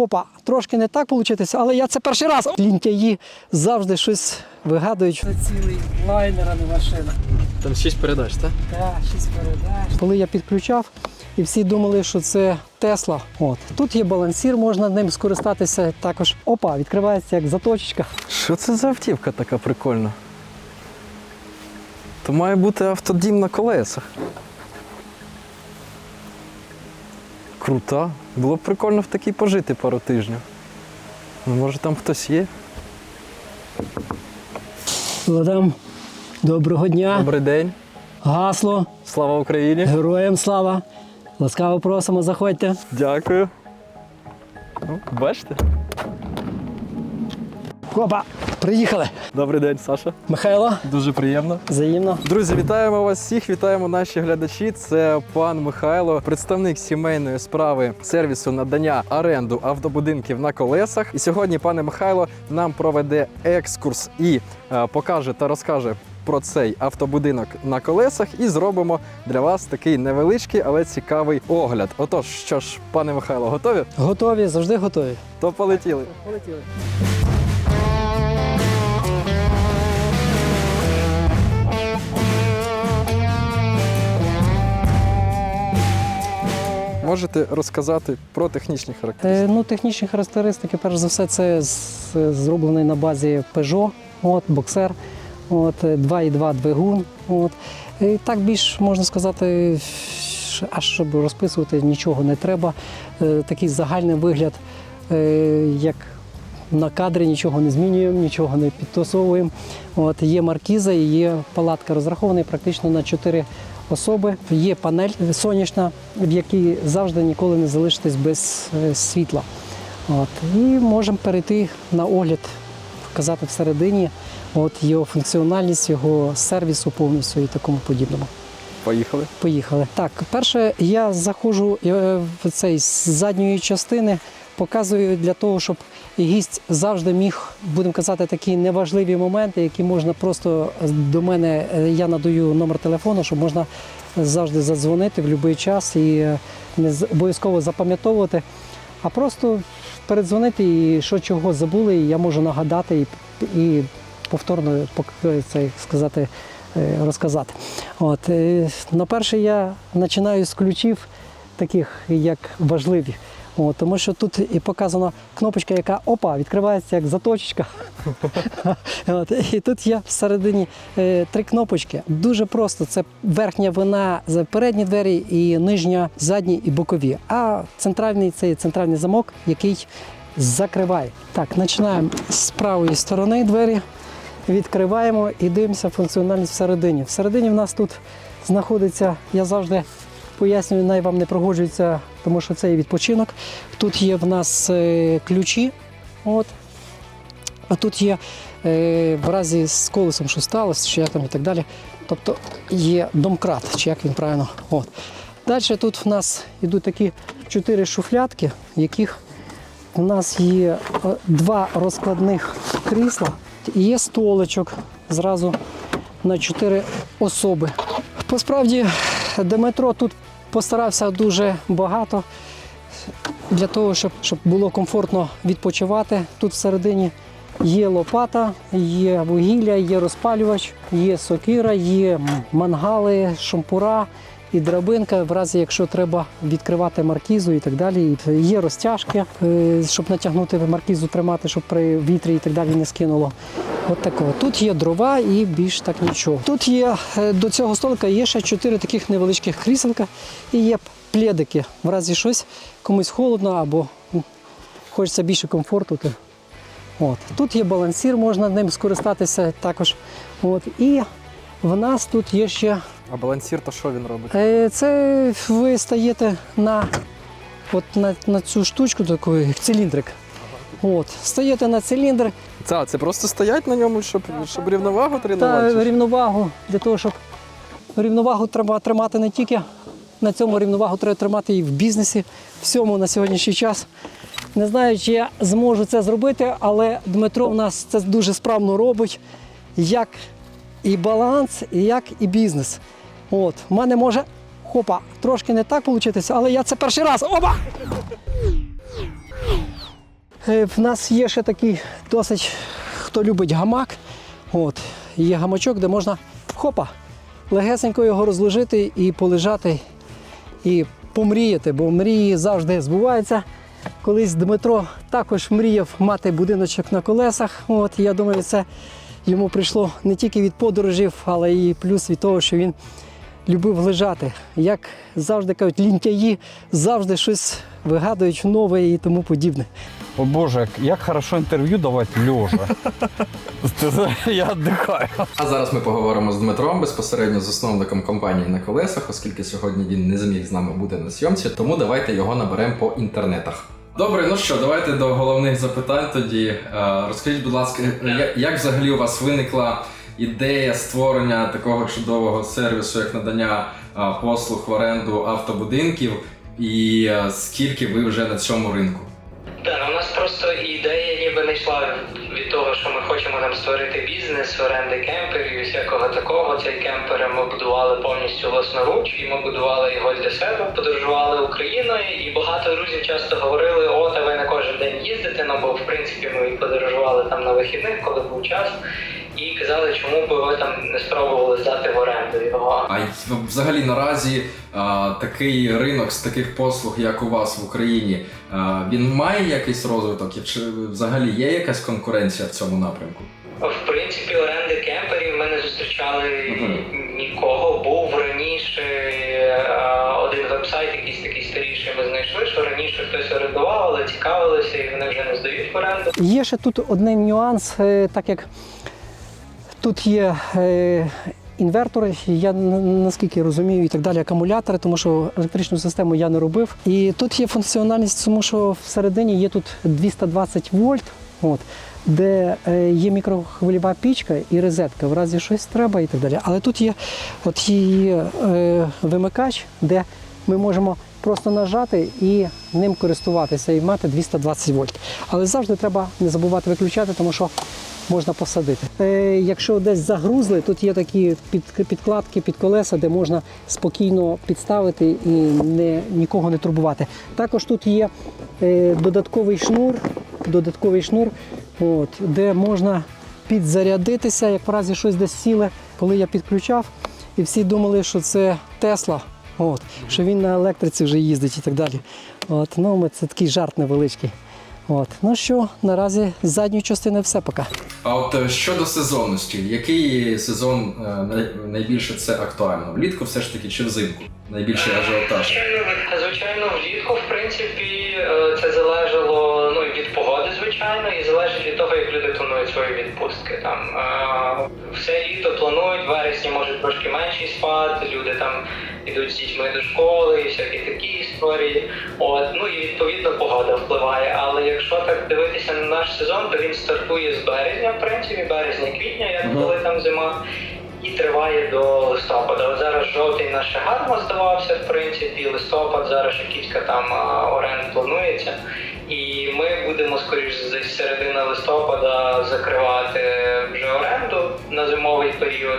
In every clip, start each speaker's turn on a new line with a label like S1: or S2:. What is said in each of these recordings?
S1: хопа, трошки не так вийшло, але я це перший раз. Лінтяї завжди щось вигадують. Це цілий лайнер, а не машина.
S2: Там 6 передач, так?
S1: Так, шість передач. Коли я підключав, і всі думали, що це Тесла. От тут є балансір, можна ним скористатися також. Опа, відкривається як заточечка.
S2: Що це за автівка така прикольна? То має бути автодім на колесах. Крута. Було б прикольно в такій пожити пару тижнів. Ну, може там хтось є?
S1: Владам, доброго дня.
S2: Добрий день.
S1: Гасло,
S2: Слава Україні.
S1: героям слава. Ласкаво просимо, заходьте.
S2: Дякую. Ну, бачите?
S1: Опа, приїхали.
S2: Добрий день, Саша.
S1: Михайло,
S2: Дуже приємно.
S1: взаємно.
S2: Друзі, вітаємо вас всіх, вітаємо наші глядачі. Це пан Михайло, представник сімейної справи сервісу надання оренду автобудинків на колесах. І сьогодні пане Михайло нам проведе екскурс і е, покаже та розкаже. Про цей автобудинок на колесах і зробимо для вас такий невеличкий, але цікавий огляд. Отож, що ж, пане Михайло, готові?
S1: Готові, завжди готові.
S2: То полетіли.
S1: Полетіли.
S2: Можете розказати про технічні характеристики?
S1: Е, ну, технічні характеристики, перш за все, це зроблений на базі Peugeot, от, боксер, от, е, 2,2 двигун. От. І так більш можна сказати, аж щоб розписувати, нічого не треба. Е, Такий загальний вигляд, як на кадрі нічого не змінюємо, нічого не підтасовуємо. От, є маркіза і є палатка, розрахований практично на 4 особи. Є панель сонячна, в якій завжди ніколи не залишитись без е, світла. От, і можемо перейти на огляд, вказати всередині от, його функціональність, його сервісу повністю і такому подібному.
S2: Поїхали.
S1: Поїхали. Так, перше, я заходжу е, в цей з задньої частини, показую для того, щоб гість завжди міг, будемо казати, такі неважливі моменти, які можна просто до мене, е, я надаю номер телефону, щоб можна завжди задзвонити в будь-який час і е, не обов'язково запам'ятовувати, а просто передзвонити і що чого забули, і я можу нагадати і, і повторно це сказати, е, розказати. От, е, на перше я починаю з ключів, таких як важливі. От, тому що тут і показана кнопочка, яка опа, відкривається як заточечка. От, і тут є всередині е, три кнопочки. Дуже просто. Це верхня вина за передні двері і нижня задні і бокові. А центральний це центральний замок, який закриває. Так, починаємо з правої сторони двері відкриваємо і дивимося функціональність всередині. Всередині в нас тут знаходиться, я завжди пояснюю, най вам не прогоджується, тому що це є відпочинок. Тут є в нас е, ключі. От. А тут є е, в разі з колесом, що сталося, чи як там і так далі. Тобто є домкрат, чи як він правильно. От. Далі тут в нас йдуть такі чотири шуфлятки, в яких у нас є е, два розкладних крісла, і є столичок зразу на чотири особи. Посправді, Деметро тут постарався дуже багато для того, щоб, щоб було комфортно відпочивати. Тут всередині є лопата, є вугілля, є розпалювач, є сокира, є мангали, шампура і драбинка, в разі якщо треба відкривати маркізу і так далі. Є розтяжки, е, щоб натягнути маркізу, тримати, щоб при вітрі і так далі не скинуло. От такого. Тут є дрова і більш так нічого. Тут є е, до цього столика є ще чотири таких невеличких кріселка і є пледики. В разі щось комусь холодно або хочеться більше комфорту. От. Тут є балансір, можна ним скористатися також. От. І в нас тут є ще
S2: А балансір, то що він робить?
S1: Е, Це ви стаєте на, от на, на цю штучку, таку циліндрик. От, стаєте на циліндр
S2: Це, це просто стоять на ньому, щоб, щоб рівновагу тренувати? чи
S1: рівновагу для того, щоб рівновагу треба тримати не тільки на цьому рівновагу треба тримати і в бізнесі, всьому на сьогоднішній час. Не знаю, чи я зможу це зробити, але Дмитро в нас це дуже справно робить, як і баланс, і як і бізнес. От, в мене може хопа, трошки не так вийти, але я це перший раз. Опа! Е, В нас є ще такий досить, хто любить гамак. От, є гамачок, де можна хопа, легесенько його розложити і полежати, і помріяти, бо мрії завжди збуваються. Колись Дмитро також мріяв мати будиночок на колесах. От, я думаю, це йому прийшло не тільки від подорожів, але і плюс від того, що він любив лежати. Як завжди кажуть, лінтяї завжди щось вигадують нове і тому подібне.
S3: О боже, як, хорошо інтерв'ю давати лежа. Я віддихаю.
S2: А зараз ми поговоримо з Дмитром, безпосередньо засновником компанії на колесах, оскільки сьогодні він не зміг з нами бути на зйомці, тому давайте його наберемо по інтернетах. Добре, ну що, давайте до головних запитань тоді. Е, Розкажіть, будь ласка, як взагалі у вас виникла ідея створення такого чудового сервісу, як надання послуг в оренду автобудинків, і скільки ви вже на цьому ринку?
S4: Ну, у нас просто ідея ніби не йшла від того, що ми хочемо там створити бізнес, оренди кемперів і всякого такого. Цей кемпер ми будували повністю власноруч, і ми будували його для себе, подорожували Україною, і багато друзів часто говорили: о, та ви не кожен день їздите, ну бо в принципі ми подорожували там на вихідних, коли був час. І казали, чому б ви там не спробували здати в оренду його.
S2: А й- взагалі наразі а, такий ринок з таких послуг, як у вас в Україні, а, він має якийсь розвиток? І Чи взагалі є якась конкуренція в цьому напрямку?
S4: В принципі, оренди кемперів ми не зустрічали
S2: Мгм.
S4: нікого. Був раніше один вебсайт, якийсь такий старіший. Ми знайшли, що раніше хтось орендував, але цікавилися, і вони вже не здають в оренду.
S1: Є ще тут один нюанс, е, так як тут є е, інвертори, я наскільки розумію, і так далі, акумулятори, тому що електричну систему я не робив. І тут є функціональність, тому що всередині є тут 220 вольт, от, де е, є мікрохвильова пічка і розетка, в разі щось треба і так далі. Але тут є от є, е, вимикач, де ми можемо просто нажати і ним користуватися і мати 220 вольт. Але завжди треба не забувати виключати, тому що можна посадити. Е, якщо десь загрузли, тут є такі під, підкладки під колеса, де можна спокійно підставити і не, нікого не турбувати. Також тут є е, додатковий шнур, додатковий шнур, от, де можна підзарядитися, як в разі щось десь сіле, коли я підключав, і всі думали, що це Тесла. От, що він на електриці вже їздить і так далі. От, ну, це такий жарт невеличкий. От. Ну що, наразі з задньої частини все поки.
S2: А от е, щодо сезонності, який сезон е, найбільше це актуально? Влітку все ж таки чи взимку? Найбільший ажіотаж?
S4: Звичайно, звичайно, влітку, в принципі, е, це залежало ну, від погоди, звичайно, і залежить від того, як люди планують свої відпустки. Там е, все літо планують, в вересні може трошки менший спад, люди там ідуть з дітьми до школи, і всякі такі історії. От ну і відповідно погода впливає. Так дивитися на наш сезон, то він стартує з березня, в принципі, березня-квітня, як
S2: Мгм.
S4: коли там зима. І триває до листопада. От зараз жовтень наш гарно здавався, в принципі, листопад, зараз ще кілька там оренд планується. І ми будемо, скоріш десь середина листопада закривати вже оренду на зимовий період,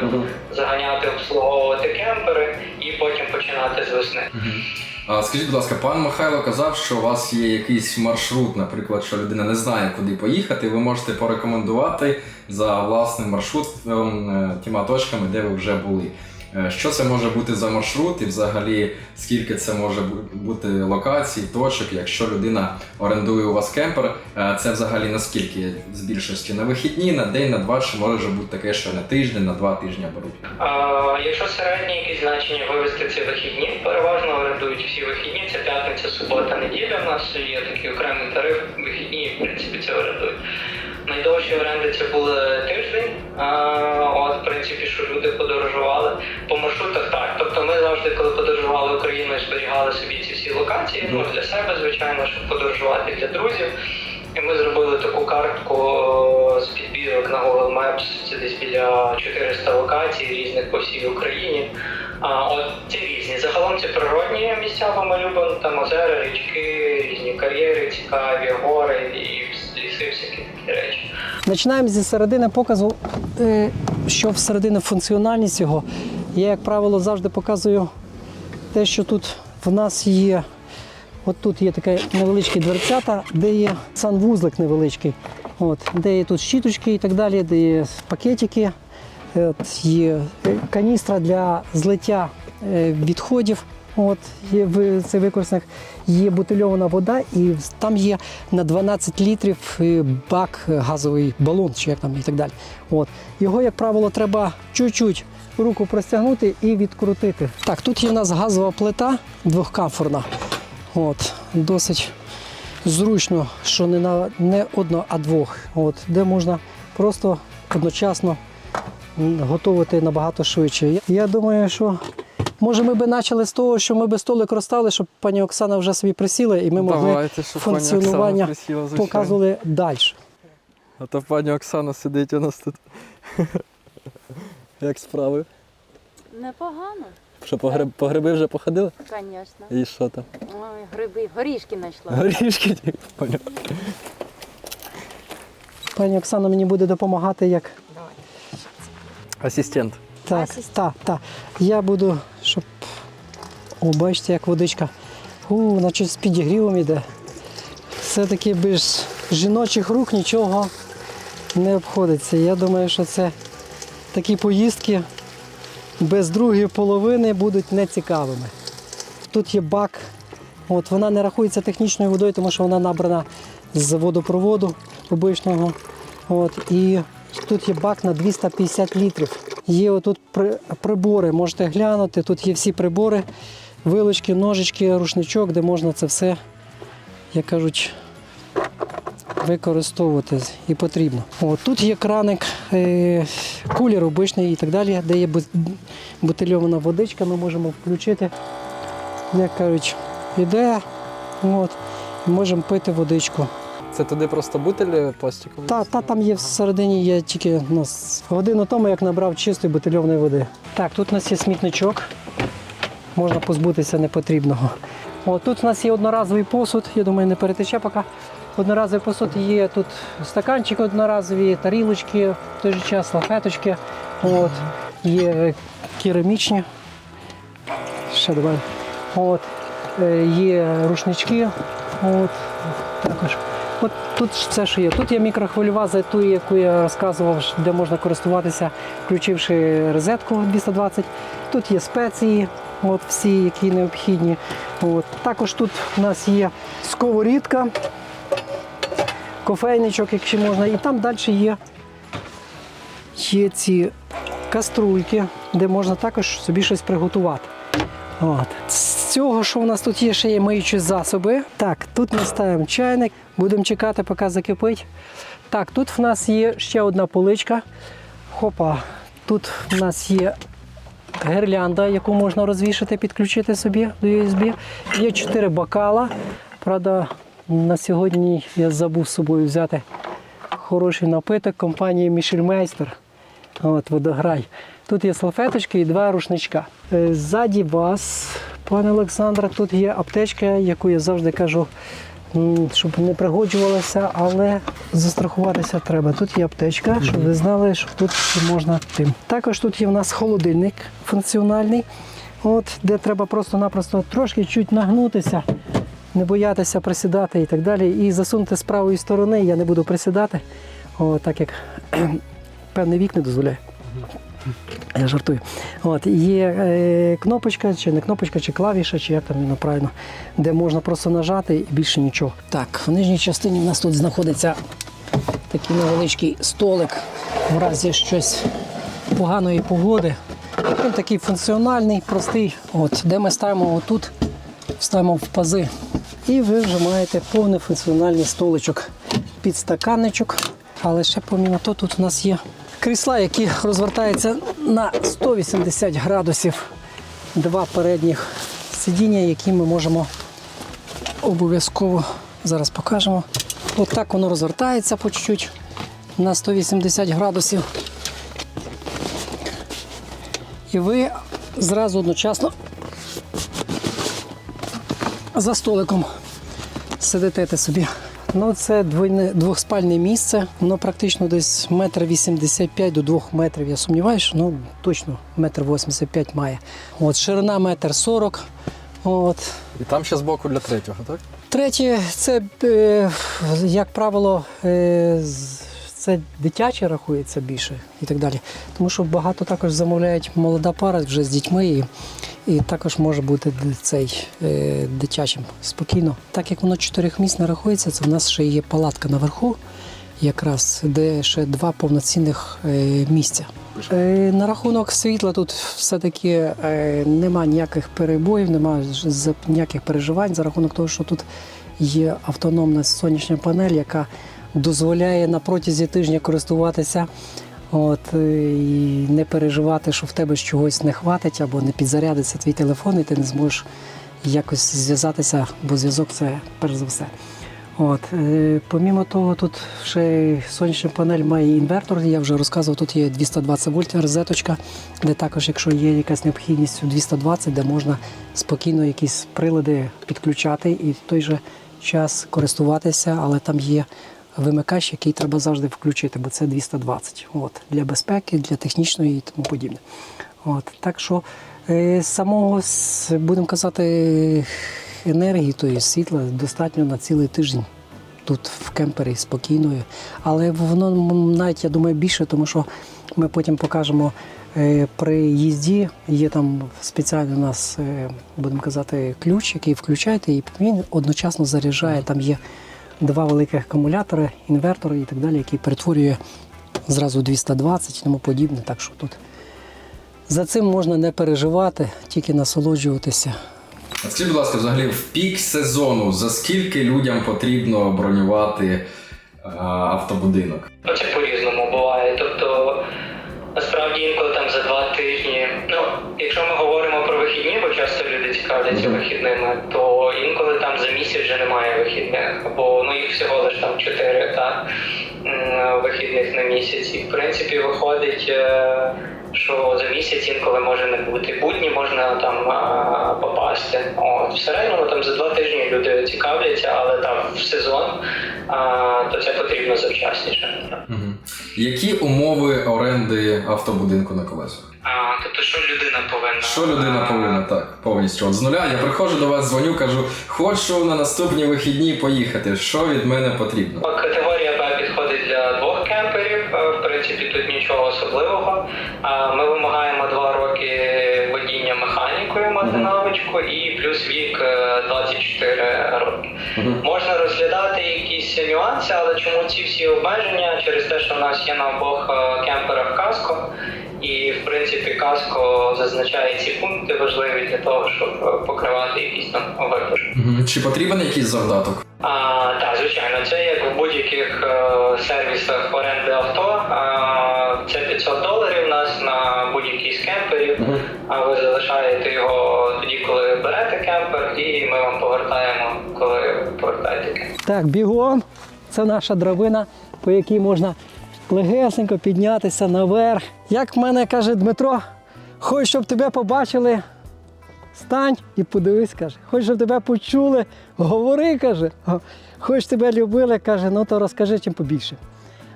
S4: заганяти обслуговувати кемпери і потім починати з весни.
S2: А скажіть, будь ласка, пан Михайло казав, що у вас є якийсь маршрут, наприклад, що людина не знає, куди поїхати. Ви можете порекомендувати за власним маршрутом е, тіма точками, де ви вже були. Е, Що це може бути за маршрут, і взагалі скільки це може бути локацій, точок, якщо людина орендує у вас кемпер, е, це взагалі наскільки з більшості на вихідні, на день, на два, чи може бути таке, що на тиждень, на два тижні беруть.
S4: А, якщо середні якісь значення вивести це вихідні, переважно орендують всі вихідні. Це п'ятниця, субота, неділя. У нас є такий окремий тариф. Вихідні, в принципі, це орендують. Найдовші оренди це були тиждень. От, в принципі, що люди подорожували по маршрутах. Так, тобто ми завжди, коли подорожували Україною, зберігали собі ці всі локації. Ну для себе, звичайно, щоб подорожувати для друзів. І ми зробили таку картку з підбірок на Google Maps. Це десь біля 400 локацій різних по всій Україні. А от ці різні. Загалом це природні місця, бо ми там озера, річки, різні кар'єри, цікаві, гори і ліси, всякі речі.
S1: Починаємо зі середини показу, е, що всередині функціональність його. Я, як правило, завжди показую те, що тут в нас є От тут є таке невеличкі дверцята, де є санвузлик невеличкий. От, де є тут щіточки і так далі, де є пакетики, е, от, є каністра для злиття е, відходів. От, є ви- це використаних, є бутильована вода, і там є на 12 літрів е, бак, е, газовий балон, чи як там і так далі. От. Його, як правило, треба чуть-чуть руку простягнути і відкрутити. Так, тут є в нас газова плита двохкамфорна. От, досить зручно, що не на не одно, а двох. От, де можна просто одночасно готувати набагато швидше. Я думаю, що може ми би почали з того, що ми би столик розстали, щоб пані Оксана вже собі присіла і ми могли
S2: Давайте, щоб пані
S1: функціонування
S2: Оксана присіла, звичайно.
S1: показували далі.
S2: А то пані Оксана сидить у нас тут. Як справи?
S5: Непогано,
S2: Що по, гриб, по гриби вже походили?
S5: звісно.
S2: І що там?
S5: Ой, гриби, горішки знайшла.
S2: Горішки тільки поняв.
S1: Пані Оксана мені буде допомагати як
S2: Асистент.
S1: Так, так, так. Я буду, щоб. О, бачите, як водичка. У, наче з підігрівом іде. Все-таки без жіночих рук нічого не обходиться. Я думаю, що це такі поїздки без другої половини будуть нецікавими. Тут є бак. От, вона не рахується технічною водою, тому що вона набрана з водопроводу обичного. От, і тут є бак на 250 літрів. Є отут прибори, можете глянути. Тут є всі прибори, вилочки, ножички, рушничок, де можна це все, як кажуть, використовувати і потрібно. От, тут є краник, е, кулер обичний і так далі, де є бутильована водичка, ми можемо включити, як кажуть, іде. От, можемо пити водичку.
S2: Це туди просто бутиль пластиковий?
S1: Та, та там є всередині є тільки ну, годину тому, як набрав чистої бутильованої води. Так, тут у нас є смітничок. Можна позбутися непотрібного. О, тут у нас є одноразовий посуд, я думаю, не перетече поки. Одноразовий посуд є тут стаканчики одноразові, тарілочки, в той же час лафеточки. От, є керамічні. Ще давай. От, е, є рушнички. От, також. От тут все, що є. Тут є мікрохвильова за ту, яку я розказував, де можна користуватися, включивши розетку 220. Тут є спеції, от всі, які необхідні. От. Також тут у нас є сковорідка, кофейничок, якщо можна. І там далі є, є ці каструльки, де можна також собі щось приготувати. От. Цього, що у нас тут є, ще є миючі засоби. Так, тут ми ставимо чайник, будемо чекати, поки закипить. Так, тут в нас є ще одна поличка. Хопа, тут в нас є гірлянда, яку можна розвішати, підключити собі до USB. Є чотири бокала. Правда, на сьогодні я забув з собою взяти хороший напиток компанії Мішельмейстер. От, водограй. Тут є салфеточки і два рушничка. Е, Ззаді вас, пане Олександре, тут є аптечка, яку я завжди кажу, щоб не пригоджувалася, але застрахуватися треба. Тут є аптечка, щоб ви знали, що тут можна тим. Також тут є в нас холодильник функціональний, от, де треба просто-напросто трошки чуть нагнутися, не боятися присідати і так далі. І засунути з правої сторони я не буду присідати, о, так як певний вік не дозволяє. Я жартую. От, є е, кнопочка, чи не кнопочка, чи клавіша, чи як там правильно, де можна просто нажати і більше нічого. Так, в нижній частині в нас тут знаходиться такий невеличкий столик в разі щось поганої погоди. Він такий функціональний, простий. От, де ми ставимо отут, ставимо в пази. І ви вже маєте повний функціональний столичок, підстаканничок. Але ще помімо то, тут у нас є крісла, які розвертаються на 180 градусів. Два передніх сидіння, які ми можемо обов'язково зараз покажемо. От воно розвертається по чуть-чуть на 180 градусів. І ви зразу одночасно за столиком сидите собі. Ну, це двойне, двохспальне місце, воно практично десь метр 85 до 2 метрів. Я сумніваюся, що ну, точно метр 85 має. От, ширина метр 40, От.
S2: І там ще з боку для третього, так?
S1: Третє, це, е, як правило, е, з- це дитяче рахується більше і так далі. Тому що багато також замовляють молода пара вже з дітьми, і, і також може бути цей е, дитячим спокійно. Так як воно чотирьохмісне рахується, це в нас ще є палатка наверху, якраз, де ще два повноцінних е, місця. Е, на рахунок світла тут все-таки е, нема ніяких перебоїв, нема ніяких переживань за рахунок того, що тут є автономна сонячна панель, яка дозволяє на протязі тижня користуватися. От, е, і не переживати, що в тебе чогось не хватить або не підзарядиться твій телефон, і ти не зможеш якось зв'язатися, бо зв'язок це перш за все. От, е, помімо того, тут ще сонячна панель має інвертор. Я вже розказував, тут є 220 вольт розеточка, де також, якщо є якась необхідність у 220, де можна спокійно якісь прилади підключати і в той же час користуватися, але там є вимикач, який треба завжди включити, бо це 220. От, для безпеки, для технічної і тому подібне. От, так що е, самого, будемо казати, енергії, тої світла достатньо на цілий тиждень тут в кемпері спокійно. Але воно навіть, я думаю, більше, тому що ми потім покажемо е, при їзді. Є там спеціальний у нас, е, будемо казати, ключ, який включаєте, і він одночасно заряджає. Там є два великих акумулятори, інвертори і так далі, які перетворює зразу 220 і тому подібне. Так що тут за цим можна не переживати, тільки насолоджуватися.
S2: А Скажіть, будь ласка, взагалі в пік сезону за скільки людям потрібно бронювати е, автобудинок?
S4: Ну, це по-різному буває. Тобто, насправді інколи там за два тижні. Ну, якщо ми говоримо про вихідні, бо часто люди цікавляться
S2: Мгм.
S4: вихідними, то за місяць вже немає вихідних, або ну їх всього лиш там чотири вихідних на місяць. І в принципі виходить. е, Що за місяць інколи може не бути. Будні можна там попасти. От, в середньому там за два тижні люди цікавляться, але там в сезон то це потрібно завчасніше.
S2: Які умови оренди автобудинку на колесах?
S4: Тобто, що людина повинна?
S2: Що людина повинна так повністю? От з нуля я приходжу до вас, дзвоню, кажу, хочу на наступні вихідні поїхати. Що від мене потрібно?
S4: Категорія Б підходить для двох кемперів. Е, В принципі, тут нічого особливого. Ми вимагаємо два роки водіння механікою мати навичку і плюс вік е, 24 роки.
S2: Мгм.
S4: Можна розглядати якісь нюанси, але чому ці всі обмеження? Через те, що в нас є на обох е, кемперах каско, і в принципі каско зазначає ці пункти важливі для того, щоб е, покривати якісь там випадки.
S2: Чи потрібен якийсь завдаток?
S4: А, так, звичайно, це як у будь-яких е, сервісах оренди авто. А, це 500 доларів у нас на будь-який з кемперів. А ви залишаєте його тоді, коли берете кемпер, і ми вам повертаємо, коли повертаєте кемпер.
S1: Так, бігом. Це наша драбина, по якій можна легесенько піднятися наверх. Як в мене каже Дмитро, хочу, щоб тебе побачили. Стань і подивись, каже. Хоч щоб тебе почули, говори, каже. Хоч тебе любили, каже, ну то розкажи чим побільше.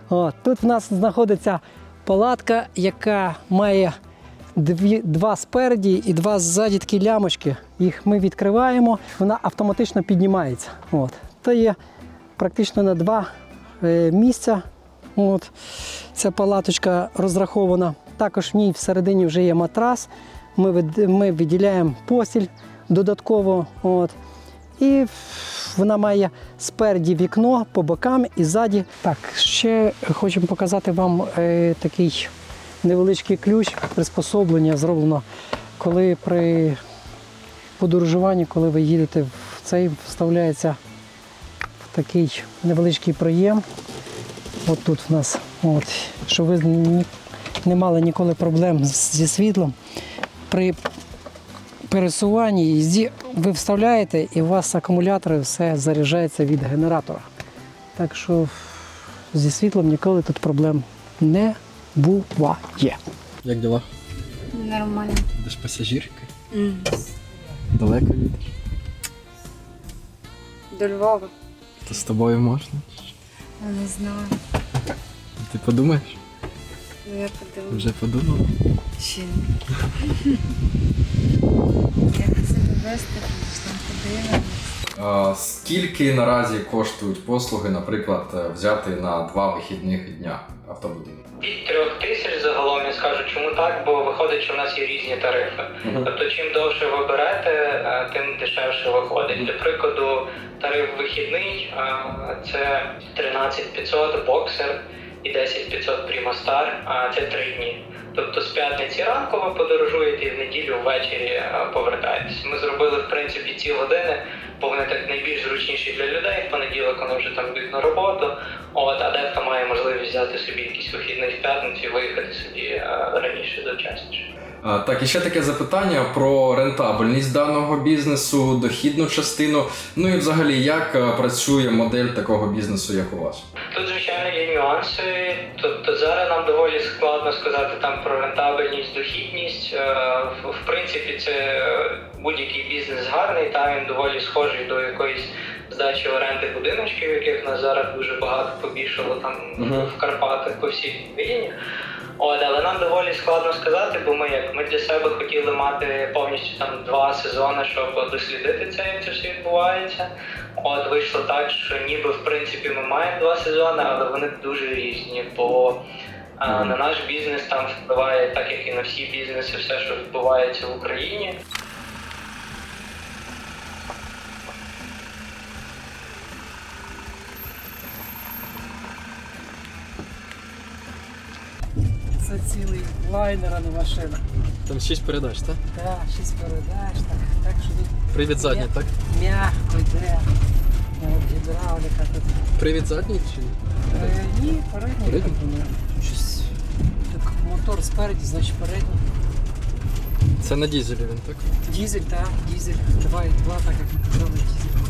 S1: О, тут в нас знаходиться палатка, яка має дві, два спереді і два ззаді такі лямочки. Їх ми відкриваємо, вона автоматично піднімається. От. То є практично на два е, місця. От. Ця палаточка розрахована. Також в ній всередині вже є матрас. Ми, ми виділяємо постіль додатково. От. І вона має спереді вікно по бокам і ззаді. Так, ще хочемо показати вам е, такий невеличкий ключ, приспособлення зроблено, коли при подорожуванні, коли ви їдете в цей, вставляється в такий невеличкий проєм. От тут в нас, от, щоб ви ні- не мали ніколи проблем зі світлом. При пересуванні їзді ви вставляєте і у вас акумулятори все заряджається від генератора. Так що зі світлом ніколи тут проблем не буває.
S2: Як діла?
S5: Нормально.
S2: Будеш пасажиркою? Далеко їдеш?
S5: До Львова.
S2: То з тобою можна?
S5: Не знаю.
S2: Ти подумаєш?
S5: Ну я подивлюсь.
S2: Вже подумала?
S5: Ще ні. Як це вести, там подивимось.
S2: Скільки наразі коштують послуги, наприклад, е, взяти на два вихідних дня автобудинок?
S4: Від трьох тисяч загалом я скажу, чому так, бо виходить, що в нас є різні тарифи. Тобто, чим довше ви берете, е, тим дешевше виходить. Для прикладу, тариф вихідний е, це 13500 боксер і 10500 Примастар, а це три дні. Тобто з п'ятниці ранку ви подорожуєте і в неділю ввечері е, повертаєтесь. Ми зробили в принципі ці години, бо вони так найбільш зручніші для людей. В понеділок вони вже там йдуть на роботу. От, а дехто має можливість взяти собі якийсь вихідний в п'ятницю і виїхати собі е, раніше завчасніше.
S2: Так, і ще таке запитання про рентабельність даного бізнесу, дохідну частину. Ну і взагалі, як е, працює модель такого бізнесу, як у вас?
S4: Тут, звичайно, є нюанси. Тобто зараз нам доволі складно сказати там про рентабельність, дохідність. Е, В, принципі, це будь-який бізнес гарний, та він доволі схожий до якоїсь здачі оренди будиночків, яких нас зараз дуже багато побільшало там
S2: Мгм.
S4: в Карпатах по всій країні. От, але нам доволі складно сказати, бо ми як ми для себе хотіли мати повністю там два сезони, щоб дослідити це, як це все відбувається. От вийшло так, що ніби в принципі ми маємо два сезони, але вони дуже різні. Бо а, на наш бізнес там впливає, так як і на всі бізнеси, все, що відбувається в Україні.
S1: Це цілий лайнер, а не машина.
S2: Там шість передач, так?
S1: Так, шість передач, так, так що тут
S2: Привід
S1: задній,
S2: так?
S1: м'яко йде. От, гідравліка тут.
S2: Привід задній чи?
S1: Е, ні, передній.
S2: Передній?
S1: так. Щось. Так, мотор спереді, значить передній.
S2: Це на дізелі він, так?
S1: Дізель, так, дізель. 2,2, так як ми казали, дізель.